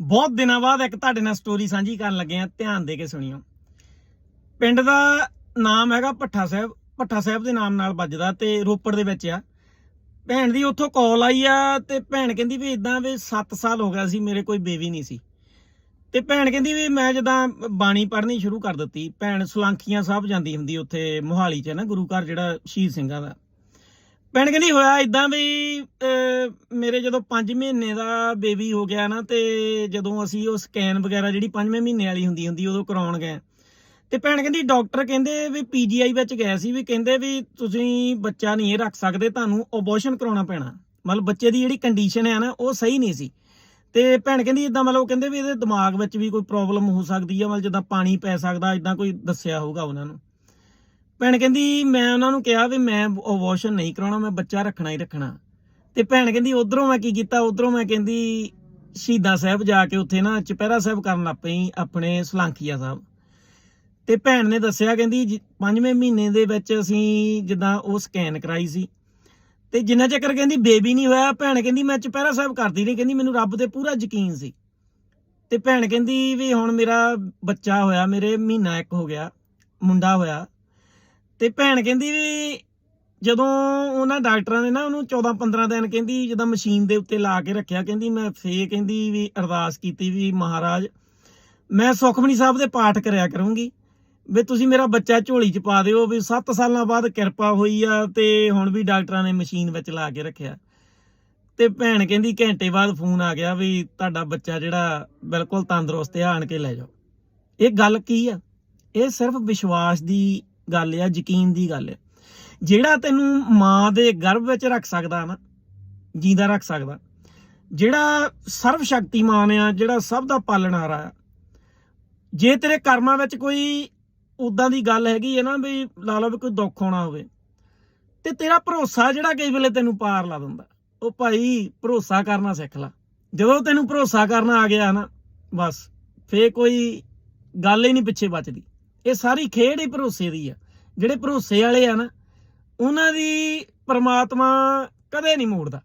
ਬਹੁਤ ਦਿਨਾਂ ਬਾਅਦ ਇੱਕ ਤੁਹਾਡੇ ਨਾਲ ਸਟੋਰੀ ਸਾਂਝੀ ਕਰਨ ਲੱਗੇ ਆ ਧਿਆਨ ਦੇ ਕੇ ਸੁਣਿਓ। ਪਿੰਡ ਦਾ ਨਾਮ ਹੈਗਾ ਭੱਠਾ ਸਾਹਿਬ ਭੱਠਾ ਸਾਹਿਬ ਦੇ ਨਾਮ ਨਾਲ ਵੱਜਦਾ ਤੇ ਰੋਪੜ ਦੇ ਵਿੱਚ ਆ। ਭੈਣ ਦੀ ਉੱਥੋਂ ਕਾਲ ਆਈ ਆ ਤੇ ਭੈਣ ਕਹਿੰਦੀ ਵੀ ਇਦਾਂ ਵੀ 7 ਸਾਲ ਹੋ ਗਿਆ ਸੀ, ਮੇਰੇ ਕੋਈ ਬੇਬੀ ਨਹੀਂ ਸੀ। ਤੇ ਭੈਣ ਕਹਿੰਦੀ ਵੀ ਮੈਂ ਜਦਾਂ ਬਾਣੀ ਪੜ੍ਹਨੀ ਸ਼ੁਰੂ ਕਰ ਦਿੱਤੀ। ਭੈਣ ਸੁਲੰਖੀਆਂ ਸਾਹਿਬ ਜਾਂਦੀ ਹੁੰਦੀ ਉੱਥੇ ਮੋਹਾਲੀ 'ਚ ਹੈ ਨਾ, ਗੁਰੂ ਘਰ ਜਿਹੜਾ ਸ਼ਹੀਦ ਸਿੰਘਾਂ ਦਾ। ਭੈਣ ਕਹਿੰਦੀ ਹੋਇਆ ਇਦਾਂ ਵੀ ਮੇਰੇ ਜਦੋਂ 5 ਮਹੀਨੇ ਦਾ ਬੇਬੀ ਹੋ ਗਿਆ ਨਾ, ਤੇ ਜਦੋਂ ਅਸੀਂ ਉਹ ਸਕੈਨ ਵਗੈਰਾ ਜਿਹੜੀ 5ਵੇਂ ਮਹੀਨੇ ਵਾਲੀ ਹੁੰਦੀ ਹੁੰਦੀ, ਉਦੋਂ ਕਰਾਉਣ ਗਏ। ਤੇ ਭੈਣ ਕਹਿੰਦੀ ਡਾਕਟਰ ਕਹਿੰਦੇ ਵੀ ਪੀਜੀਆਈ ਵਿੱਚ ਗਏ ਸੀ, ਵੀ ਕਹਿੰਦੇ ਵੀ ਤੁਸੀਂ ਬੱਚਾ ਨਹੀਂ ਇਹ ਰੱਖ ਸਕਦੇ, ਤੁਹਾਨੂੰ ਅਬੋਰਸ਼ਨ ਕਰਾਉਣਾ ਪੈਣਾ। ਮਤਲਬ ਬੱਚੇ ਦੀ ਜਿਹੜੀ ਕੰਡੀਸ਼ਨ ਹੈ ਨਾ, ਉਹ ਸਹੀ ਨਹੀਂ ਸੀ। ਤੇ ਭੈਣ ਕਹਿੰਦੀ ਇਦਾਂ ਮਤਲਬ ਉਹ ਕਹਿੰਦੇ ਵੀ ਇਹਦੇ ਦਿਮਾਗ ਵਿੱਚ ਵੀ ਕੋਈ ਪ੍ਰੋਬਲਮ ਹੋ ਸਕਦੀ ਹੈ ਮਤਲਬ ਜਿੱਦਾਂ ਪਾਣੀ ਪੈ ਸਕਦਾ ਇਦਾਂ ਕੋਈ ਦੱਸਿਆ ਹੋਊਗਾ ਉਹਨਾਂ ਨੂੰ। ਭੈਣ ਕਹਿੰਦੀ ਮੈਂ ਉਹਨਾਂ ਨੂੰ ਕਿਹਾ ਵੀ ਮੈਂ ਅਬੋਰਸ਼ਨ ਨਹੀਂ ਕਰਾਉਣਾ ਮੈਂ ਬੱਚਾ ਰੱਖਣਾ ਹੀ ਰੱਖਣਾ। ਤੇ ਭੈਣ ਕਹਿੰਦੀ ਉਧਰੋਂ ਮੈਂ ਕੀ ਕੀਤਾ? ਉਧਰੋਂ ਮੈਂ ਕਹਿੰਦੀ ਸ਼ਹੀਦਾਂ ਸਾਹਿਬ ਜਾ ਕੇ ਉੱਥੇ ਨਾ ਚੁਪਹਿਰਾ ਸਾਹਿਬ ਕਰਨ ਲੱਗ ਪਈ ਆਪਣੇ ਸਲਾਂਖੀਆ ਸਾਹਿਬ। ਤੇ ਭੈਣ ਨੇ ਦੱਸਿਆ ਕਹਿੰਦੀ ਜੀ, ਪੰਜਵੇਂ ਮਹੀਨੇ ਦੇ ਵਿੱਚ ਅਸੀਂ ਜਿੱਦਾਂ ਉਹ ਸਕੈਨ ਕਰਾਈ ਸੀ। ਤੇ ਜਿੰਨਾ ਚੱਕਰ ਕਹਿੰਦੀ ਬੇਬੀ ਨਹੀਂ ਹੋਇਆ ਭੈਣ ਕਹਿੰਦੀ ਮੈਂ ਚੁਪਹਿਰਾ ਸਾਹਿਬ ਕਰਦੀ ਨਹੀਂ ਕਹਿੰਦੀ ਮੈਨੂੰ ਰੱਬ ਤੇ ਪੂਰਾ ਯਕੀਨ ਸੀ। ਤੇ ਭੈਣ ਕਹਿੰਦੀ ਵੀ ਹੁਣ ਮੇਰਾ ਬੱਚਾ ਹੋਇਆ ਮੇਰੇ ਮਹੀਨਾ ਇੱਕ ਹੋ ਗਿਆ ਮੁੰਡਾ ਹੋਇਆ ਤੇ ਭੈਣ ਕਹਿੰਦੀ ਵੀ ਜਦੋਂ ਉਹਨਾਂ ਡਾਕਟਰਾਂ ਨੇ ਨਾ ਉਹਨੂੰ 14 15 ਦਿਨ ਕਹਿੰਦੀ ਜਦੋਂ ਮਸ਼ੀਨ ਦੇ ਉੱਤੇ ਲਾ ਕੇ ਰੱਖਿਆ, ਕਹਿੰਦੀ ਮੈਂ ਫੇ ਕਹਿੰਦੀ ਵੀ ਅਰਦਾਸ ਕੀਤੀ ਵੀ ਮਹਾਰਾਜ, ਮੈਂ ਸੁਖਮਨੀ ਸਾਹਿਬ ਦੇ ਪਾਠ ਕਰਿਆ ਕਰੂੰਗੀ। ਵੀ ਤੁਸੀਂ ਮੇਰਾ ਬੱਚਾ ਝੋਲੀ 'ਚ ਪਾ ਦਿਓ, ਵੀ 7 ਸਾਲਾਂ ਬਾਅਦ ਕਿਰਪਾ ਹੋਈ ਆ ਤੇ ਹੁਣ ਵੀ ਡਾਕਟਰਾਂ ਨੇ ਮਸ਼ੀਨ ਵਿੱਚ ਲਾ ਕੇ ਰੱਖਿਆ। ਤੇ ਭੈਣ ਕਹਿੰਦੀ ਘੰਟੇ ਬਾਅਦ ਫੋਨ ਆ ਗਿਆ ਵੀ ਤੁਹਾਡਾ ਬੱਚਾ ਜਿਹੜਾ ਬਿਲਕੁਲ ਤੰਦਰੁਸਤ ਹੈ ਆਣ ਕੇ ਲੈ ਜਾਓ। ਇਹ ਗੱਲ ਕੀ ਆ? ਇਹ ਸਿਰਫ ਵਿਸ਼ਵਾਸ ਦੀ ਗੱਲ ਆ, ਯਕੀਨ ਦੀ ਗੱਲ ਆ। ਜਿਹੜਾ ਤੈਨੂੰ ਮਾਂ ਦੇ ਗਰਭ ਵਿੱਚ ਰੱਖ ਸਕਦਾ ਨਾ, ਜਿੰਦਾ ਰੱਖ ਸਕਦਾ, ਜਿਹੜਾ ਸਰਵ ਸ਼ਕਤੀਮਾਨ ਆ, ਜਿਹੜਾ ਸਭ ਦਾ ਪਾਲਣ ਪਾਲਣਹਾਰਾ ਆ, ਜੇ ਤੇਰੇ ਕਰਮਾਂ ਵਿੱਚ ਕੋਈ ਉਦਾਂ ਦੀ ਗੱਲ ਹੈਗੀ ਹੈ ਨਾ ਵੀ ਲਾ ਲਓ ਵੀ ਕੋਈ ਦੁੱਖ ਹੋਣਾ ਹੋਵੇ, ਤੇ ਤੇਰਾ ਭਰੋਸਾ ਜਿਹੜਾ ਕਈ ਵੇਲੇ ਤੈਨੂੰ ਪਾਰ ਲਾ ਦਿੰਦਾ, ਉਹ ਭਾਈ ਭਰੋਸਾ ਕਰਨਾ ਸਿੱਖ ਲੈ। ਜਦੋਂ ਤੈਨੂੰ ਭਰੋਸਾ ਕਰਨਾ ਆ ਗਿਆ ਨਾ, ਬਸ, ਫੇਰ ਕੋਈ ਗੱਲ ਹੀ ਨਹੀਂ ਪਿੱਛੇ ਬਚਦੀ। ਇਹ ਸਾਰੀ ਖੇਡ ਹੀ ਭਰੋਸੇ ਦੀ ਆ। ਜਿਹੜੇ ਭਰੋਸੇ ਵਾਲੇ ਆ ਨਾ, ਉਹਨਾਂ ਦੀ ਪਰਮਾਤਮਾ ਕਦੇ ਨਹੀਂ ਮੋੜਦਾ।